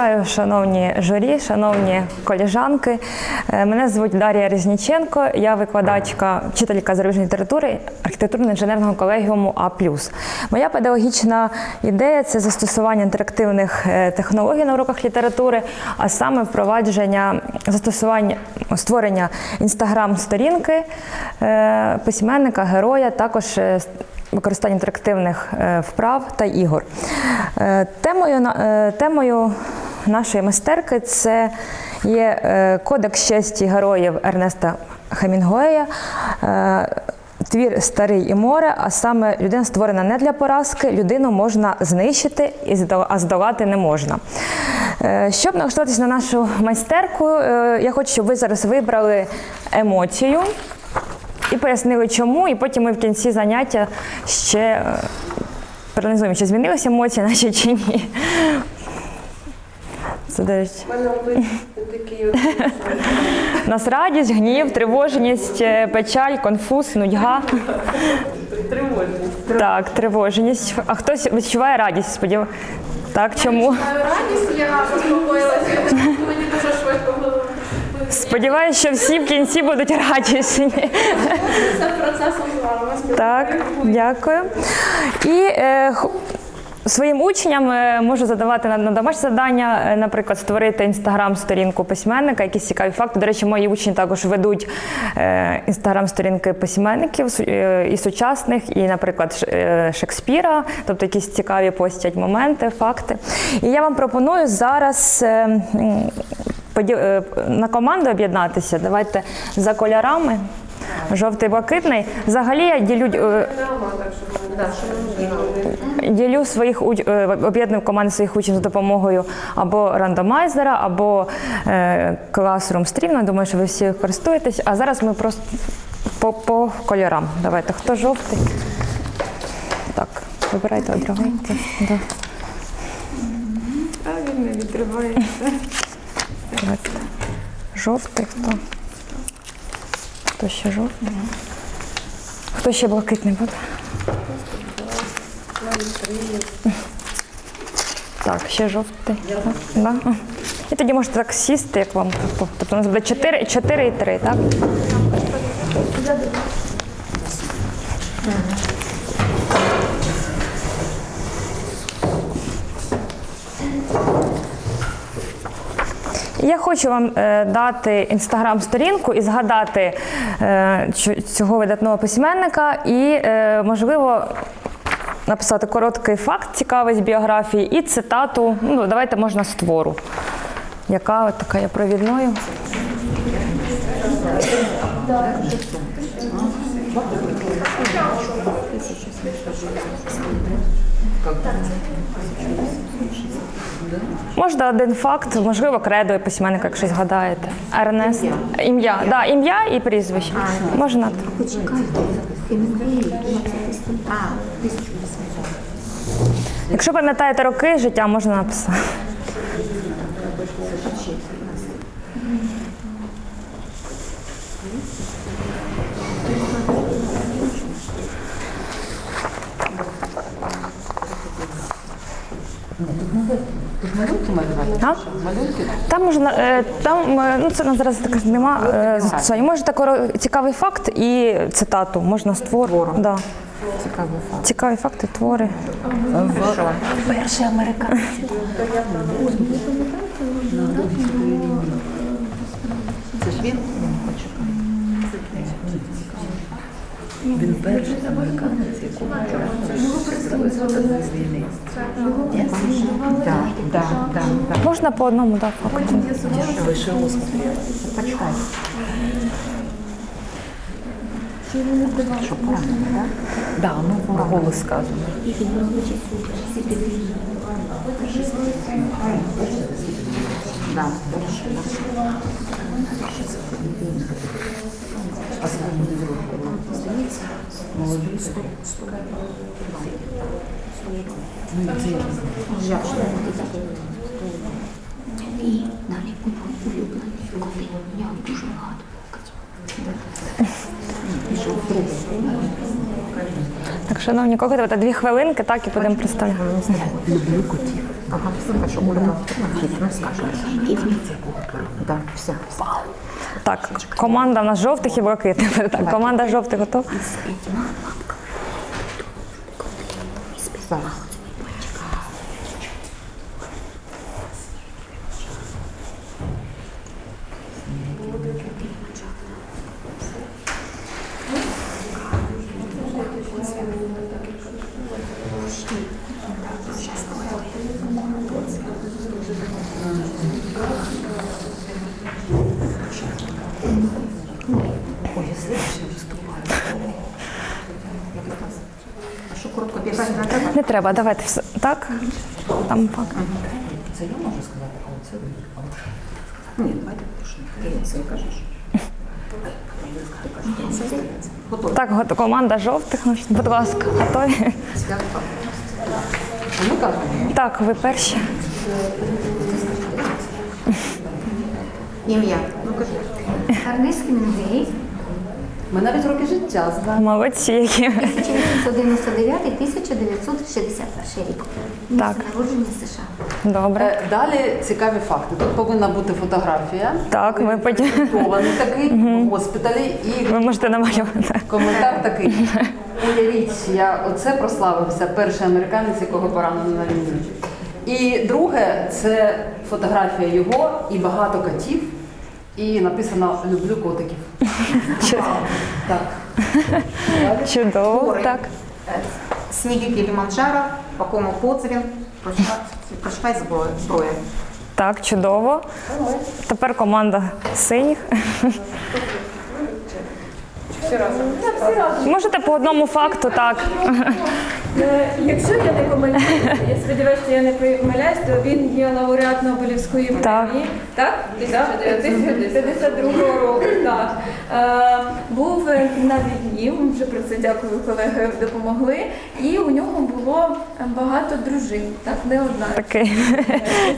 Вітаю, шановні журі, шановні коліжанки. Е, Мене звуть Дар'я Резніченко, я викладачка, вчителька зарубіжної літератури архітектурно-інженерного колегіуму А. Моя педагогічна ідея це застосування інтерактивних е, технологій на уроках літератури, а саме впровадження застосування створення інстаграм-сторінки е, письменника, героя, також використання інтерактивних вправ та ігор. Темою, темою нашої майстерки це є е, Кодекс честі героїв Ернеста Хемінгуея. е, Твір старий і море, а саме людина створена не для поразки, людину можна знищити, а здолати не можна. Е, Щоб налаштуватися на нашу майстерку, я хочу, щоб ви зараз вибрали емоцію і пояснили, чому, і потім ми в кінці заняття ще проаналізуємо, чи змінилися емоції наші чи ні. Це до. У мене нас радість, гнів, тривожність, е, печаль, конфуз, нудьга. тривожність. Так, тривожність. А хтось відчуває радість, сподів... Так, чому? Радість, я заспокоїлася. Мені дуже швидко було. Сподіваюсь, що всі в кінці будуть радісні. Це процесом з вами. Так, дякую. І е, своїм учням е, можу задавати на, домашнє завдання, е, наприклад, створити інстаграм-сторінку письменника, якісь цікаві факти. До речі, мої учні також ведуть е, інстаграм-сторінки письменників і сучасних, і, наприклад, Шекспіра, тобто якісь цікаві постять моменти, факти. І я вам пропоную зараз. На команду об'єднатися. Давайте за кольорами. Жовтий блакитний. Взагалі я ділю, е, ділю своїх е, об'єдную команди своїх учнів за допомогою або рандомайзера, або е, Classroom Stream. Я думаю, що ви всі користуєтесь. А зараз ми просто по, по кольорам. Давайте, хто жовтий? Так, вибирайте. Да. А він не відривається. Жовтий хто? Хто ще жовтий? Хто ще блакитний буде? Так, ще жовтий. Да? І тоді можете так сісти, як вам. Тобто у нас буде 4, 4 і 3, так? Я хочу вам е, дати інстаграм-сторінку і згадати е, цього видатного письменника і, е, можливо, написати короткий факт цікавий з біографії і цитату. Ну, давайте можна з твору, яка от така є провідною. Можна один факт, можливо, кредо письменника, якщо згадаєте. Ернест. Ім'я. Да, ім'я і прізвище. Можна. Якщо пам'ятаєте роки життя, можна написати. А? Там можна, е, там, е, ну це на зараз так нема е, застосування. Можете коро- цікавий факт і цитату, можна з твору. Да. Цікавий факт. Цікаві факти, твори. Перший американець. Він перший американець, якого війни. Так, так. Можна по одному, так, факту. Ви ще смотрели? Почитай. Що правильно, так? Да, ну голос сказано. Да. А Так, шановні, давайте дві хвилинки, так і будемо представляти. Ага, хорошо. Оля, ну скажешь. Да, все. Так, команда в нас жовтих і блакитних. Так, команда жовтих готова? Зараз. Що коротко бігати не треба? Не треба, давайте все. Так? Там так. Це я можу сказати, а оце ви. А Ні, давайте. Ти це кажеш. Це. Так, команда жовтих, ну, будь ласка, готові? Так, ви перші. Ім'я. Ну кажи. Гарницький Менгей, Ми навіть роки життя знаємо. Молодці, які. 1999-1961 рік. Місце Так. народження США. Добре. Е, Далі цікаві факти. Тут повинна бути фотографія. Так, ми потім. Фотографований такий в госпіталі і Ви можете намалювати. коментар такий. Уявіть, я оце прославився, перший американець, якого поранено на війні. І друге, це фотографія його і багато котів. І написано Люблю котиків. Так. Чудово. Так. Сніги Кіліманджаро, по кому Коцевін, прочитай зброю. Так, чудово. Тепер команда синіх. Можете по одному факту, так. Е, Якщо я не помиляюся, я сподіваюся, що я не помиляюсь, то він є лауреат Нобелівської премії. Так? Так? 1952 року. Так. Е, Був на війні, вже про це дякую, колеги допомогли. І у нього було багато дружин, так, не одна.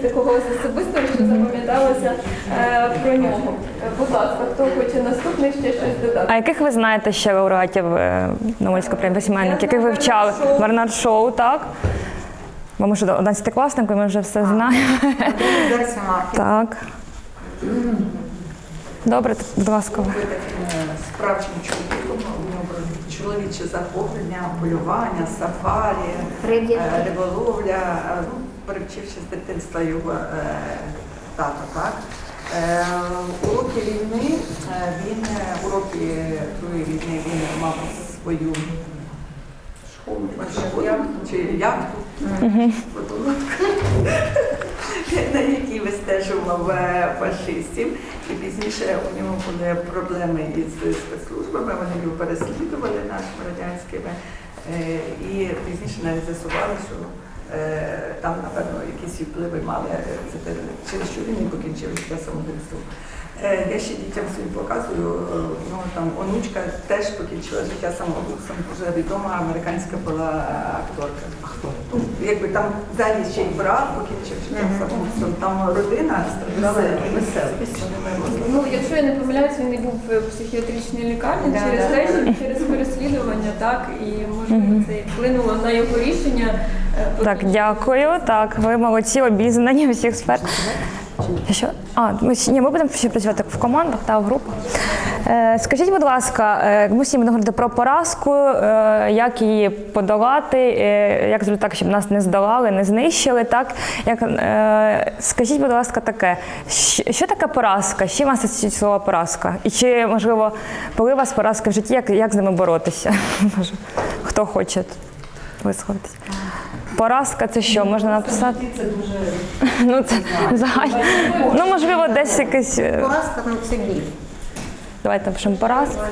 З такого особистого, що запам'яталося е, про нього. Е, Будь ласка, хто хоче наступний ще щось додати? А яких ви знаєте ще лауреатів е, Нобелівської премії письменників, яких ви вчали? Шоу. Бернард Шоу, так? Бо ми ж 11 класник, ми вже все знаємо. Так. Добре, будь ласка. справжнім чоловіком. У нього чоловіче захоплення, полювання, сафарі, е, риболовля. Е, Ну, Привчивши з дитинства його е, тато, так. Е, Уроки війни, е, він е, уроки Другої війни він мав свою чи на якій вистежував е, фашистів. І пізніше у нього були проблеми із спецслужбами, вони його переслідували нашими радянськими. Е, І пізніше навіть з'ясували, що е, там, напевно, якісь впливи мали через що він і покінчив життя самогубством. Е, Я ще дітям своїм показую, е, ну там онучка теж покінчила життя самогубством, дуже відома американська була акторка. Ну, якби там далі ще й брат покінчив життя самогубством, там родина страждала і веселість. Ну, якщо я не помиляюсь, він і був в психіатричній лікарні Да, через те, що через переслідування, так, і можливо це вплинуло на його рішення. е, Так, дякую. Так, ви молодці, обізнані у всіх сфер. Що? А, ми, ні, ми будемо ще працювати в командах та в групах. Е, скажіть, будь ласка, е, ми всі будемо говорити про поразку, е, як її подолати, е, як зробити так, щоб нас не здолали, не знищили. Так? Як, е, скажіть, будь ласка, таке, що, що таке поразка? З чим асоціює слово поразка? І чи, можливо, були у вас поразки в житті, як, як з ними боротися? Хто хоче висловитися? Поразка це що? Можна написати? Це дуже Ну, це загально. Ну, можливо, десь якийсь. е, Поразка, ну це біль. Давайте напишемо поразка.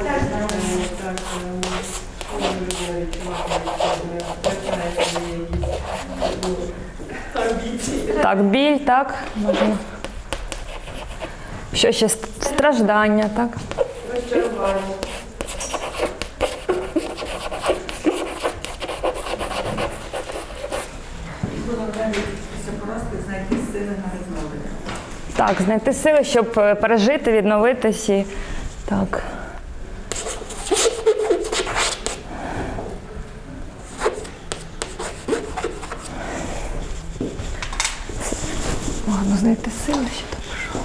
Так, біль, так. Можна. Що ще? Страждання, так? Після сили на відновлення. Так, знайти сили, щоб е, пережити, відновитись і так. Гарно знайти сили ще так.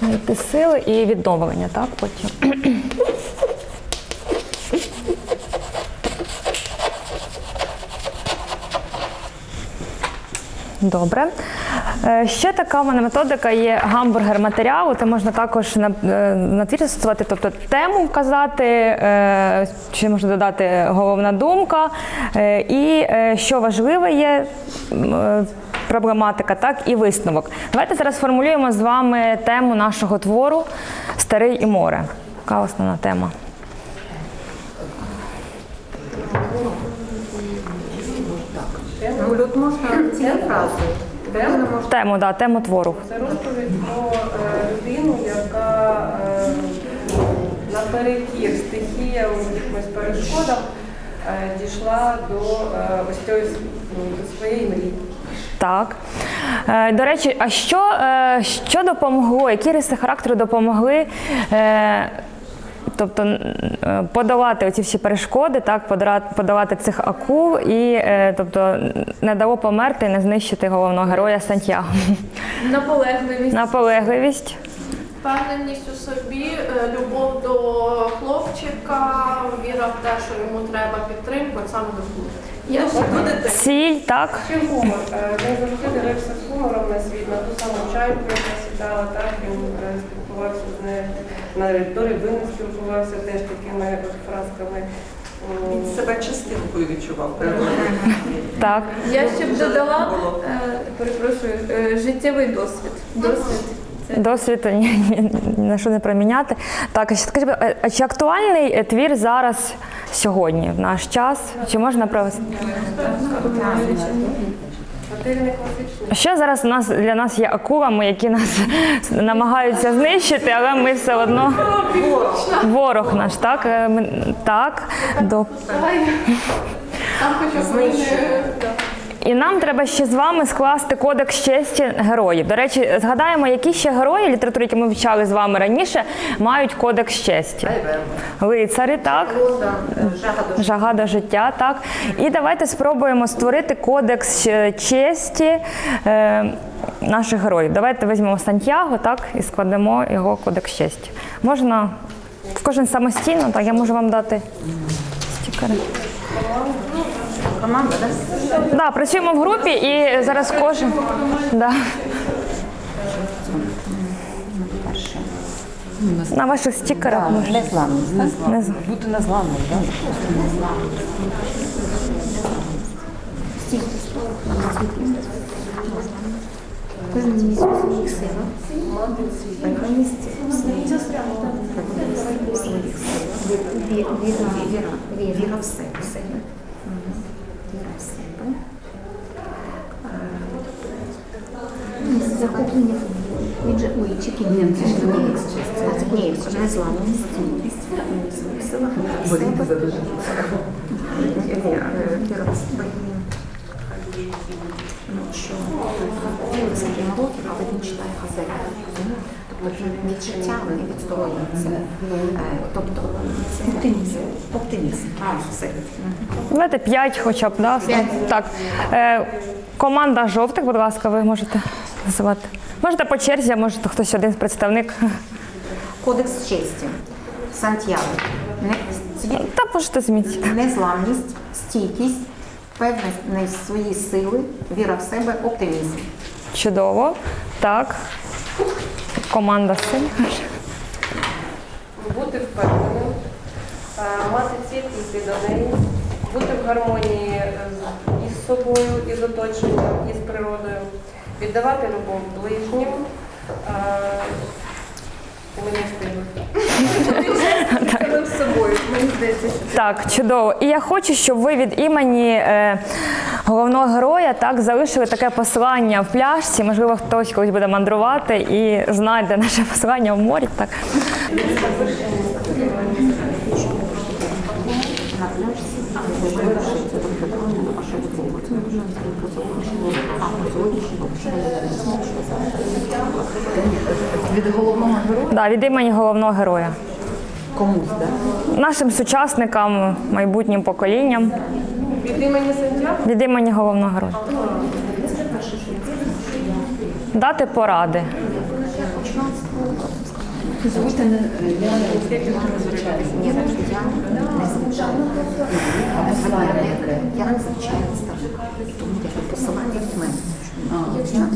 Знайти сили і відновлення, так, потім. Добре. Е, Ще така в мене методика є гамбургер матеріалу. Це можна також на, е, на твір застосувати, тобто тему вказати, е, ще можна додати головна думка. І що важливе є. Проблематика, так і висновок. Давайте зараз формулюємо з вами тему нашого твору Старий і море. Яка основна тема? Ну, Люд можна цією фразою. Де вона може Тему, да, тему твору. Це розповідь про е, людину, яка е, наперекір стихіям, якимось перешкодам е, дійшла до е, ось цієї ну, до своєї мрії. Так. Е, До речі, а що, е, що допомогло, які риси характеру допомогли? е, Тобто е, подолати оці всі перешкоди, так, подолати цих акул і е, тобто, не дало померти, не знищити головного героя Сантьяго. Наполегливість. Наполегливість. Впевненість у собі, е, любов до хлопчика, віра в те, що йому треба підтримку, саме до служби. Я ще буде Ціль, так. Ще гумор. Він завжди дивився з гумором на світ, на ту саму чайку, яка сідала, так він спілкувався з нею, навіть до рибини спілкувався теж такими фразками. Він себе частинкою відчував. Так. Я ще б додала, е, перепрошую, е, життєвий досвід. Досвід. Досвід ні, ні, ні на що не проміняти. Так, скажіть, а- а чи актуальний е, твір зараз, сьогодні, в наш час? Чи можна провести? Що зараз у нас для нас є акулами, які нас намагаються знищити, але ми все одно ворог наш, так? Е, ми- Так. До... Там б вони І нам треба ще з вами скласти кодекс честі героїв. До речі, згадаємо, які ще герої літератури, які ми вивчали з вами раніше, мають кодекс честі. Лицарі, так? жага до життя, так. І давайте спробуємо створити кодекс е, честі е, наших героїв. Давайте візьмемо Сантьяго, так, і складемо його кодекс честі. Можна в кожен самостійно, так, я можу вам дати стікери. Команда, так? Да, працюємо в групі і зараз кожен. Да. На ваших стікерах можна. Незламність. Не. Бути так? У своїх силах. Впевненість у своїх силах. Віра, віра, віра, віра в себе. В себе. Мгм. Віра в себе. Е, Захоплення. Він же, ой, чекай, ні, це ж не А, це ні, це своїх силах, віра в себе. В себе. Ну, що скільки років, але він читає газети. Тобто відчуття не відстоюється. Е, Тобто це оптимізм. Оптимізм. Давайте п'ять хоча б, да? Так. Е, команда жовтих, будь ласка, ви можете називати. Можете по черзі, а може хтось один представник. Кодекс честі. Сантьяго. Не, Та можете змінити. незламність, стійкість, певність в свої сили, віра в себе, оптимізм. Чудово. Так. Команда син. Бути впевненим, мати ціль йти до неї, бути в гармонії е, із собою, із оточенням, із природою, віддавати любов ближнім. е, мені самим собою. Мені здається, що Так, чудово. І я хочу, щоб ви від імені е, головного героя так залишили таке послання в пляжці. Можливо, хтось колись буде мандрувати і знайде наше послання в морі. Так. Від головного героя Да, від імені головного героя. комусь, так? Нашим сучасникам, майбутнім поколінням, Від імені Сантьяго від імені головного героя. дати поради. Звучно, я Ні, я незвичайно. Я незвичайно старий. Тому як посилання в мене. Я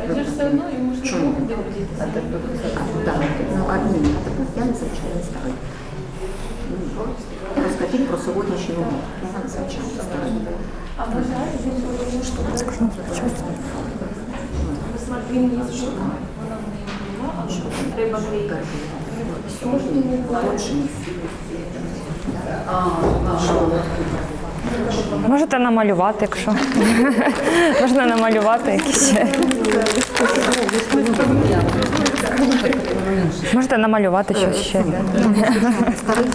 незвичайно. Чому? А так, ну, адмін, а тепер я незвичайно старий. Розкажіть про сьогоднішній урок. Я надзвичайно старий. Молодший. Можете намалювати, якщо. Можна намалювати якісь. Можете намалювати щось ще. Старий.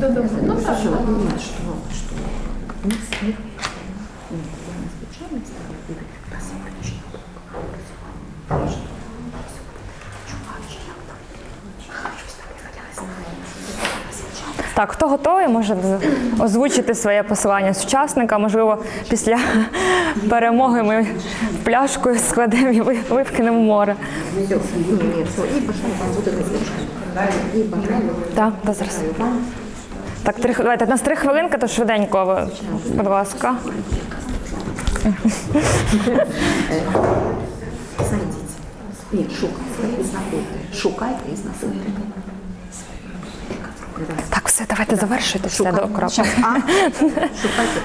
Ну, ні, що, що? Не сміх. Ні, я незвичайно старий. Та сьогоднішній урок. Чувачі, як там? Щось таке, я не знаю. Так, хто готовий, може озвучити своє посилання з учасника. Можливо, після перемоги ми пляшкою складемо і ви- випкнемо в море. Так, та зараз. Так, три, давайте, у нас три хвилинки, то швиденько, ви, будь ласка. знайдіть. Ні, шукайте і знаходьте. Шукайте і знаходьте. Все, давайте завершуйте все до? Шукайте.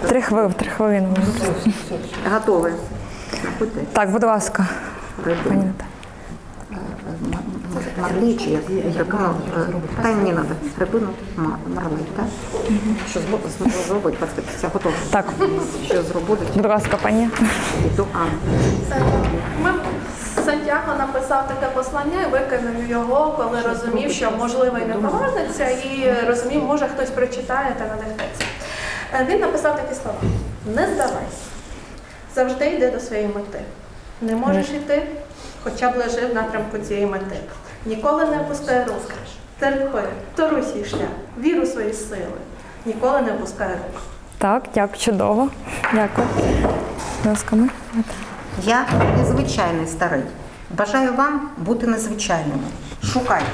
Три хвилини, три хвилини. Готові. Так, будь ласка, Рибу. пані Марлі чи як? Яка? Та й не треба. Рибину ма- марлі, так? Що зробить? Це готово. Так, Що зробить? будь ласка, пані. І до Анни. Ми Сантьяго написав таке послання і викинув його, коли розумів, що можливо і не повернеться, і розумів, може хтось прочитає та надихнеться. Е, Він написав такі слова: не здавайся, завжди йди до своєї мети. Не можеш йти, хоча б лежи в напрямку цієї мети. Ніколи не опускай рук. Терпи, торуй свій шлях, вір у свої сили. Ніколи не опускай рук. Так, дякую, чудово. Дякую. Будь ласка, ми. Я незвичайний старий. Бажаю вам бути незвичайними. Шукайте,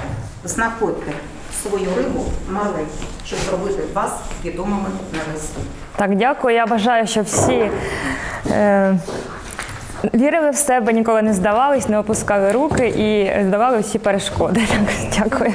знаходьте свою рибу малий, щоб зробити вас відомими на весь світ. Так, дякую. Я бажаю, щоб всі е, вірили в себе, ніколи не здавались, не опускали руки і здавали всі перешкоди. Так, дякую.